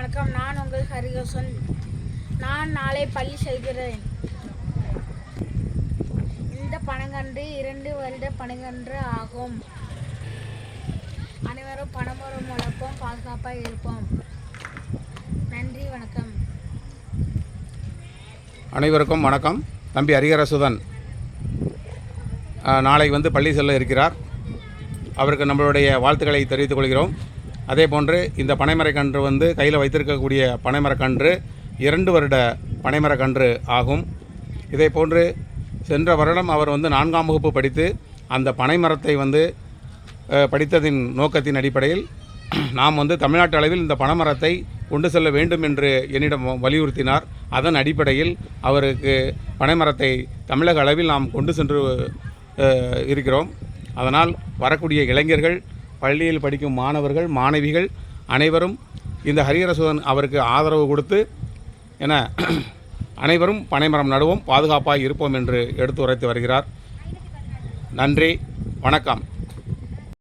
வணக்கம். நான் உங்கள் ஹரிகோசன் நான் நாளை பள்ளி செல்கிறேன். இந்த பனங்கன்று இரண்டு வருட பனங்கன்று ஆகும். அனைவரும் பனைமரம் வளர்ப்போம் பாதுகாப்பாக இருப்போம். நன்றி வணக்கம். அனைவருக்கும் வணக்கம். தம்பி ஹரிஹரசுதன் நாளை வந்து பள்ளி செல்ல இருக்கிறார். அவருக்கு நம்மளுடைய வாழ்த்துக்களை தெரிவித்துக் கொள்கிறோம். அதே போன்று இந்த பனைமரக்கன்று வந்து கையில் வைத்திருக்கக்கூடிய பனைமரக்கன்று இரண்டு வருட பனைமரக்கன்று ஆகும். இதே போன்று சென்ற வருடம் அவர் வந்து நான்காம் வகுப்பு படித்து அந்த பனைமரத்தை வந்து படித்ததின் நோக்கத்தின் அடிப்படையில் நாம் வந்து தமிழ்நாட்டு அளவில் இந்த பனைமரத்தை கொண்டு செல்ல வேண்டும் என்று என்னிடம் வலியுறுத்தினார். அதன் அடிப்படையில் அவருக்கு பனைமரத்தை தமிழக அளவில் நாம் கொண்டு சென்று இருக்கிறோம். அதனால் வரக்கூடிய இளைஞர்கள் பள்ளியில் படிக்கும் மாணவர்கள் மாணவிகள் அனைவரும் இந்த ஹரிஹரசுதன் அவருக்கு ஆதரவு கொடுத்து என அனைவரும் பனைமரம் நடுவோம் பாதுகாப்பாக இருப்போம் என்று எடுத்து உரைத்து வருகிறார். நன்றி வணக்கம்.